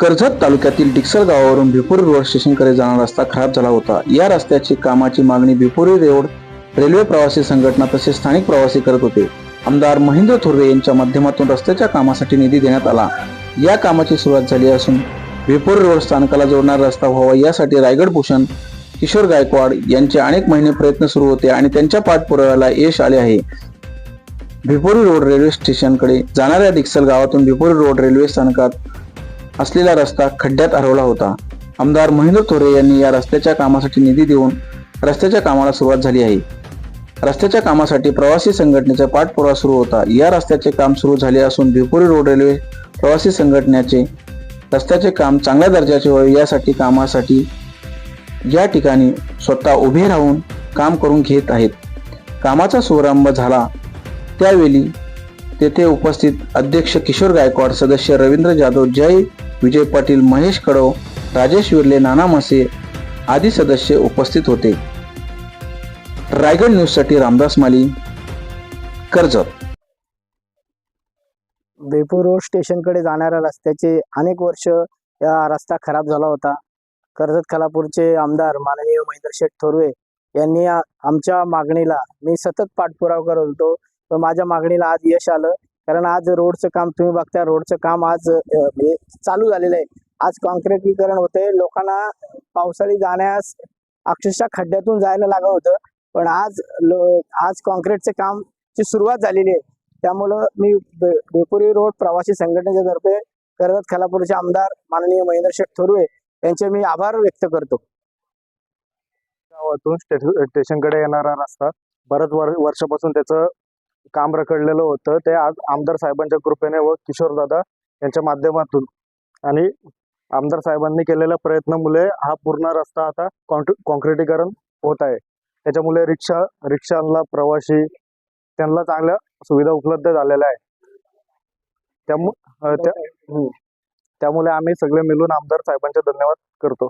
कर्जत तालुक्यातील डिक्सर गावावरून भिपुरी रोड स्टेशनकडे जाणारा रस्ता खराब झाला होता. या रस्त्याची कामाची मागणी भिपुरी रोड रेल्वे प्रवासी संघटना तसेच स्थानिक प्रवासी करत होते. आमदार महेंद्र थोरवे यांच्या माध्यमातून रस्त्याच्या कामासाठी निधी देण्यात आला. या कामाची सुरुवात झाली असून भिपुरी रोड स्थानकाला जोडणारा रस्ता व्हावा यासाठी रायगड भूषण किशोर गायकवाड यांचे अनेक महिने प्रयत्न सुरू होते आणि त्यांच्या पाठपुराव्याला यश आले आहे. भिपोरी रोड रेल्वे स्टेशनकडे जाणाऱ्या डिक्सल गावातून भिपोरी रोड रेल्वे स्थानकात असलेला रस्ता खड्ड्यात हरवला होता. आमदार महेंद्र थोरे यांनी या रस्त्याच्या कामासाठी निधी देऊन रस्त्याच्या कामाला सुरुवात झाली आहे. रस्त्याच्या कामासाठी प्रवासी संघटनेचा पाठपुरावा सुरू होता. या रस्त्याचे काम सुरू झाले असून भिपुरी रोड रेल्वे प्रवासी संघटनेचे रस्त्याचे काम चांगल्या दर्जाचे व्हावे यासाठी कामासाठी या ठिकाणी स्वतः उभे राहून काम करून घेत आहेत. कामाचा शुभारंभ झाला. त्यावेळी तेथे उपस्थित अध्यक्ष किशोर गायकवाड सदस्य रवींद्र जाधव जय विजय पाटील महेश कडव राजेश विर्ले नाना मसे आदी सदस्य उपस्थित होते. रायगड न्यूजसाठी रामदास माली कर्जत. बेपूर रोड स्टेशनकडे जाणाऱ्या रस्त्याचे अनेक वर्ष या रस्ता खराब झाला होता. कर्जत खालापूरचे आमदार माननीय महेंद्र शेठ थोरवे यांनी आमच्या मागणीला मी सतत पाठपुरावा करत होतो पण माझ्या मागणीला आज यश आलं. कारण आज रोडचं काम तुम्ही बघता रोडचं काम आज म्हणजे चालू झालेलं आहे. आज कॉन्क्रिटीकरण होते लोकांना पावसाळी जाण्यास अक्षरशः खड्ड्यातून जायला लागलं होतं. पण आज लो आज कॉन्क्रीटचे काम ची सुरुवात झालेली आहे. त्यामुळं मी बेपुरी रोड प्रवासी संघटनेच्या तर्फे कर्जत खालापूरचे आमदार माननीय महेंद्र शेठ थोरवे यांचे मी आभार व्यक्त करतो. गावातून स्टेशन स्टेशनकडे येणारा रस्ता बऱ्याच वर वर्षापासून त्याचं काम रखडलेलं होतं. ते आज आमदार साहेबांच्या कृपेने व किशोरदादा यांच्या माध्यमातून. आणि आमदार साहेबांनी केलेल्या प्रयत्नामुळे हा पूर्ण रस्ता आता कॉन्क्रिटीकरण होत आहे. त्याच्यामुळे रिक्षा रिक्षांना प्रवासी त्यांना चांगल्या सुविधा उपलब्ध झालेल्या आहे त्यामु त्या- त्यामुळे आम्ही सगळे मिळून आमदार साहेबांचे धन्यवाद करतो.